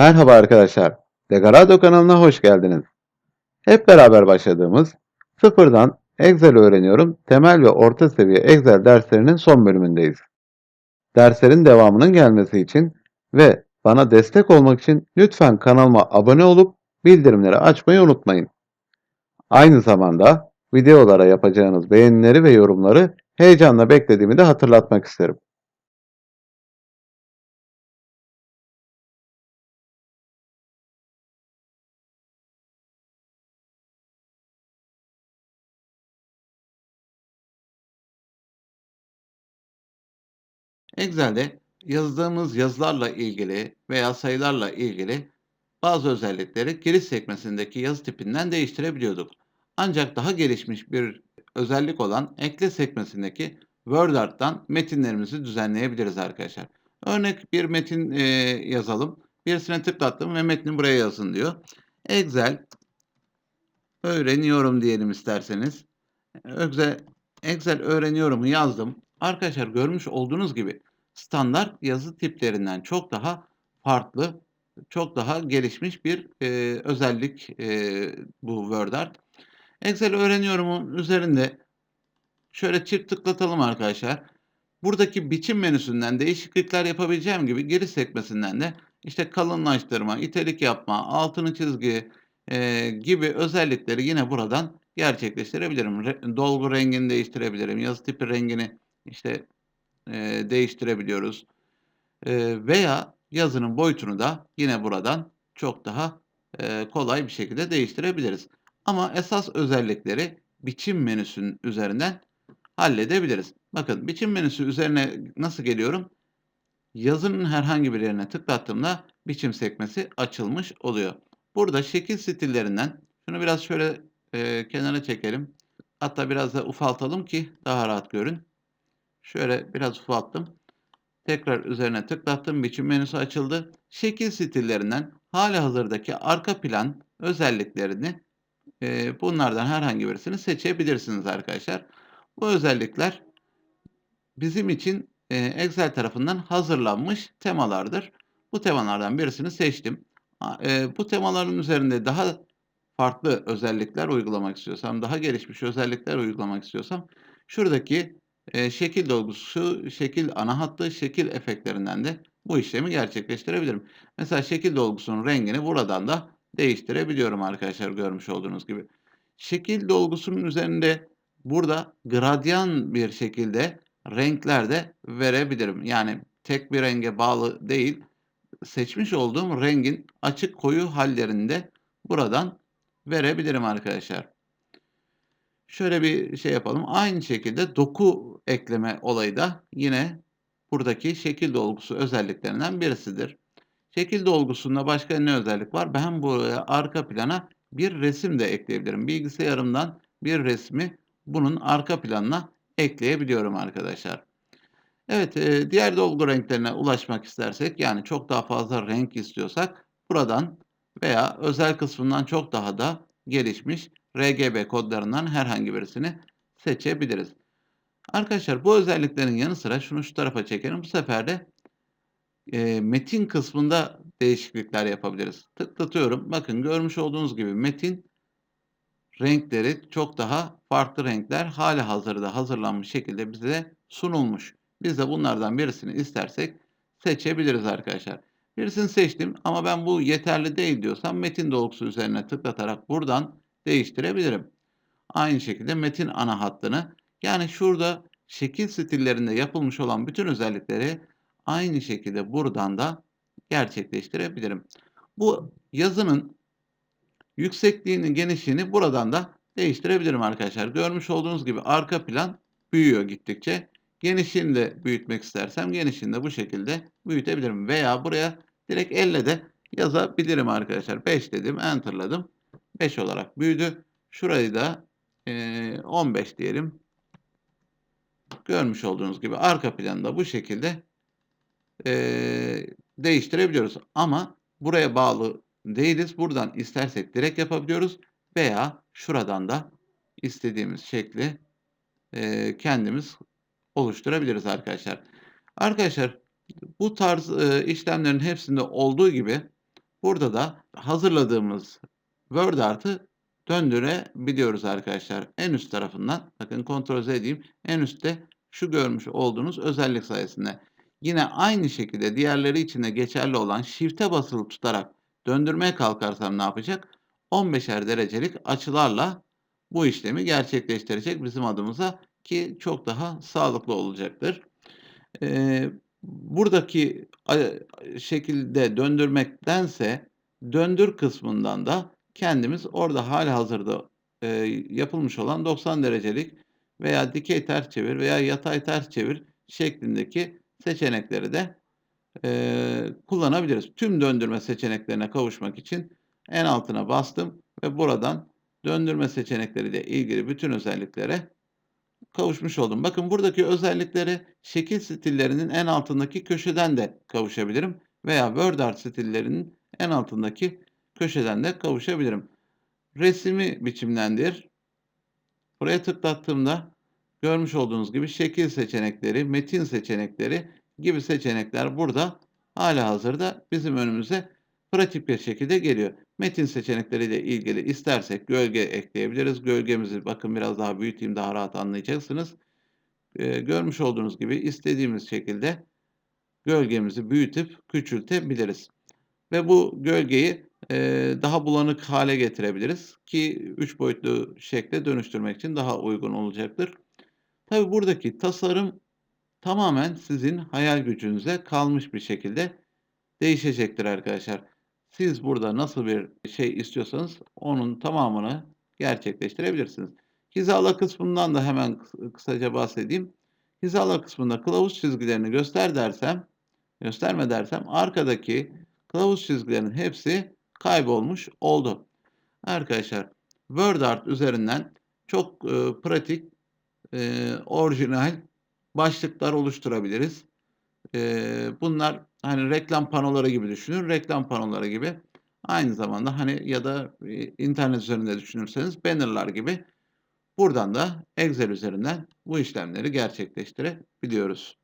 Merhaba arkadaşlar. Degarado kanalına hoş geldiniz. Hep beraber başladığımız Sıfırdan Excel öğreniyorum temel ve orta seviye Excel derslerinin son bölümündeyiz. Derslerin devamının gelmesi için ve bana destek olmak için lütfen kanalıma abone olup bildirimleri açmayı unutmayın. Aynı zamanda videolara yapacağınız beğenileri ve yorumları heyecanla beklediğimi de hatırlatmak isterim. Excel'de yazdığımız yazılarla ilgili veya sayılarla ilgili bazı özellikleri giriş sekmesindeki yazı tipinden değiştirebiliyorduk. Ancak daha gelişmiş bir özellik olan ekle sekmesindeki WordArt'tan metinlerimizi düzenleyebiliriz arkadaşlar. Örnek bir metin e, yazalım. Birisine tıklattım ve metni buraya yazın diyor. Excel öğreniyorum diyelim isterseniz. Excel, Excel öğreniyorumu yazdım. Arkadaşlar görmüş olduğunuz gibi standart yazı tiplerinden çok daha farklı, çok daha gelişmiş bir e, özellik e, bu WordArt. Excel öğreniyorumun üzerinde şöyle çift tıklatalım arkadaşlar. Buradaki biçim menüsünden değişiklikler yapabileceğim gibi giriş sekmesinden de işte kalınlaştırma, itelik yapma, altını çizgi e, gibi özellikleri yine buradan gerçekleştirebilirim. Re dolgu rengini değiştirebilirim. Yazı tipi rengini işte e, değiştirebiliyoruz. E, veya yazının boyutunu da yine buradan çok daha e, kolay bir şekilde değiştirebiliriz. Ama esas özellikleri biçim menüsünün üzerinden halledebiliriz. Bakın biçim menüsü üzerine nasıl geliyorum? Yazının herhangi bir yerine tıklattığımda biçim sekmesi açılmış oluyor. Burada şekil stillerinden şunu biraz şöyle e, kenara çekelim. Hatta biraz da ufaltalım ki daha rahat görün. Şöyle biraz ufalttım. Tekrar üzerine tıklattım. Biçim menüsü açıldı. Şekil stillerinden hali hazırdaki arka plan özelliklerini e, bunlardan herhangi birisini seçebilirsiniz arkadaşlar. Bu özellikler bizim için e, Excel tarafından hazırlanmış temalardır. Bu temalardan birisini seçtim. E, bu temaların üzerinde daha farklı özellikler uygulamak istiyorsam, daha gelişmiş özellikler uygulamak istiyorsam şuradaki e, şekil dolgusu, şekil ana hattı, şekil efektlerinden de bu işlemi gerçekleştirebilirim. Mesela şekil dolgusunun rengini buradan da değiştirebiliyorum arkadaşlar görmüş olduğunuz gibi. Şekil dolgusunun üzerinde burada gradyan bir şekilde renkler de verebilirim. Yani tek bir renge bağlı değil, seçmiş olduğum rengin açık koyu hallerinde buradan verebilirim arkadaşlar. Şöyle bir şey yapalım. Aynı şekilde doku ekleme olayı da yine buradaki şekil dolgusu özelliklerinden birisidir. Şekil dolgusunda başka ne özellik var? Ben buraya arka plana bir resim de ekleyebilirim. Bilgisayarımdan bir resmi bunun arka planına ekleyebiliyorum arkadaşlar. Evet, e, diğer dolgu renklerine ulaşmak istersek yani çok daha fazla renk istiyorsak buradan veya özel kısmından çok daha da gelişmiş RGB kodlarından herhangi birisini seçebiliriz. Arkadaşlar bu özelliklerin yanı sıra şunu şu tarafa çekelim. Bu sefer de e, metin kısmında değişiklikler yapabiliriz. Tıklatıyorum. Bakın görmüş olduğunuz gibi metin renkleri çok daha farklı renkler hali hazırda hazırlanmış şekilde bize sunulmuş. Biz de bunlardan birisini istersek seçebiliriz arkadaşlar. Birisini seçtim ama ben bu yeterli değil diyorsam metin dolgusu üzerine tıklatarak buradan değiştirebilirim. Aynı şekilde metin ana hattını yani şurada şekil stillerinde yapılmış olan bütün özellikleri aynı şekilde buradan da gerçekleştirebilirim. Bu yazının yüksekliğini, genişliğini buradan da değiştirebilirim arkadaşlar. Görmüş olduğunuz gibi arka plan büyüyor gittikçe. Genişliğini de büyütmek istersem genişliğini de bu şekilde büyütebilirim. Veya buraya direkt elle de yazabilirim arkadaşlar. 5 dedim, enterladım. 5 olarak büyüdü. Şurayı da e, 15 diyelim. Görmüş olduğunuz gibi arka planı da bu şekilde e, değiştirebiliyoruz. Ama buraya bağlı değiliz. Buradan istersek direkt yapabiliyoruz. Veya şuradan da istediğimiz şekli e, kendimiz oluşturabiliriz arkadaşlar. Arkadaşlar bu tarz e, işlemlerin hepsinde olduğu gibi Burada da hazırladığımız Word Art'ı döndürebiliyoruz arkadaşlar. En üst tarafından bakın kontrol Z edeyim. En üstte şu görmüş olduğunuz özellik sayesinde. Yine aynı şekilde diğerleri için de geçerli olan Shift'e basılı tutarak döndürmeye kalkarsam ne yapacak? 15'er derecelik açılarla bu işlemi gerçekleştirecek bizim adımıza ki çok daha sağlıklı olacaktır. Eee, buradaki şekilde döndürmektense döndür kısmından da kendimiz orada hâlihazırda eee, yapılmış olan 90 derecelik veya dikey ters çevir veya yatay ters çevir şeklindeki seçenekleri de eee, kullanabiliriz. Tüm döndürme seçeneklerine kavuşmak için en altına bastım ve buradan döndürme seçenekleriyle ilgili bütün özelliklere kavuşmuş oldum. Bakın buradaki özellikleri şekil stillerinin en altındaki köşeden de kavuşabilirim veya Word Art stillerinin en altındaki köşeden de kavuşabilirim. Resmi biçimlendir. Buraya tıklattığımda görmüş olduğunuz gibi şekil seçenekleri, metin seçenekleri gibi seçenekler burada hâlihazırda bizim önümüze pratik bir şekilde geliyor. Metin seçenekleriyle ilgili istersek gölge ekleyebiliriz. Gölgemizi bakın biraz daha büyüteyim daha rahat anlayacaksınız. Eee, görmüş olduğunuz gibi istediğimiz şekilde gölgemizi büyütüp küçültebiliriz. Ve bu gölgeyi eee, daha bulanık hale getirebiliriz ki 3 boyutlu şekle dönüştürmek için daha uygun olacaktır. Tabi buradaki tasarım tamamen sizin hayal gücünüze kalmış bir şekilde değişecektir arkadaşlar. Siz burada nasıl bir şey istiyorsanız onun tamamını gerçekleştirebilirsiniz. Hizala kısmından da hemen kısaca bahsedeyim. Hizala kısmında kılavuz çizgilerini göster dersem, gösterme dersem arkadaki kılavuz çizgilerinin hepsi kaybolmuş oldu. Arkadaşlar Word Art üzerinden çok e, pratik, e, orijinal başlıklar oluşturabiliriz. Eee, bunlar hani reklam panoları gibi düşünün. Reklam panoları gibi aynı zamanda hani ya da eee, internet üzerinde düşünürseniz banner'lar gibi buradan da Excel üzerinden bu işlemleri gerçekleştirebiliyoruz.